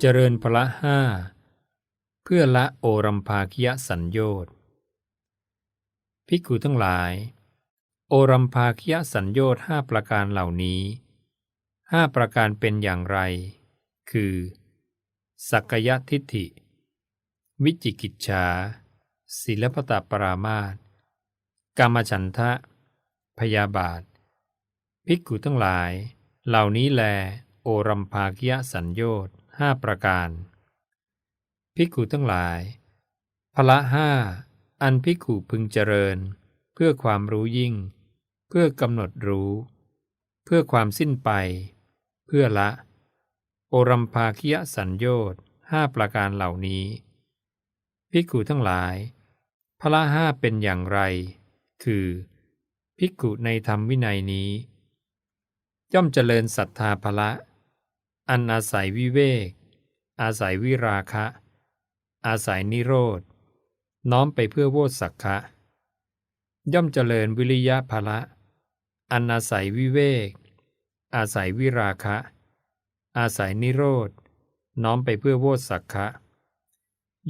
เจริญพละห้าเพื่อละโอรัมภาคิยสัญโยชน์ภิกขุทั้งหลาย โอรัมภาคิยสัญโยชน์ห้าประการเหล่านี้ห้าประการเป็นอย่างไร คือ สักยทิฏฐิ วิจิกิจฉาศิลปตปรามาตกามฉันทะ พยาบาท ภิกขุทั้งหลาย เหล่านี้แล โอรัมภาคิยสัญโยชน์ ห้าประการ ภิกขุทั้งหลาย พละห้าอันภิกขุพึงเจริญ เพื่อความรู้ยิ่ง เพื่อกำหนดรู้ เพื่อความสิ้นไป เพื่อละ โอรัมภาคิยสัญโยชน์ห้าประการเหล่านี้ ภิกขุทั้งหลายพละห้าเป็นอย่างไร คือ ภิกขุในธรรมวินัยนี้ ย่อมเจริญศรัทธาพละ อันอาศัยวิเวก อาศัยวิราคะ อาศัยนิโรธ น้อมไปเพื่อโวสักคะ ย่อมเจริญวิริยะภละ อันอาศัยวิเวก อาศัยวิราคะ อาศัยนิโรธ น้อมไปเพื่อโวสักคะ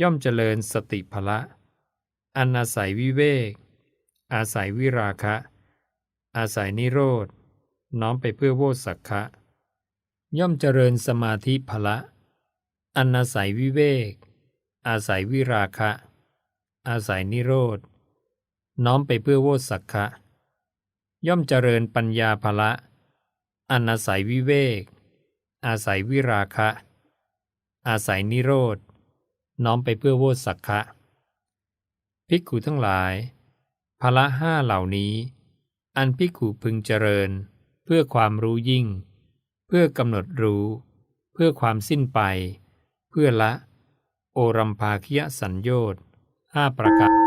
ย่อมเจริญสติภละ อันอาศัยวิเวก อาศัยวิราคะ อาศัยนิโรธ น้อมไปเพื่อโวสักคะ ย่อมเจริญสมาธิภละอันอาศัยวิเวก อาศัยวิราคะ อาศัยนิโรธ น้อมไปเพื่อโวสักะย่อมเจริญปัญญาภละอันอาศัยวิเวก อาศัยวิราคะ อาศัยนิโรธ น้อมไปเพื่อโวสักะภิกขุทั้งหลายภละห้าเหล่านี้ อันภิกขุพึงเจริญเพื่อความรู้ยิ่ง เพื่อกำหนดรู้ เพื่อความสิ้นไป เพื่อละ โอรัมภาคิยสัญโยชน์ห้าประการ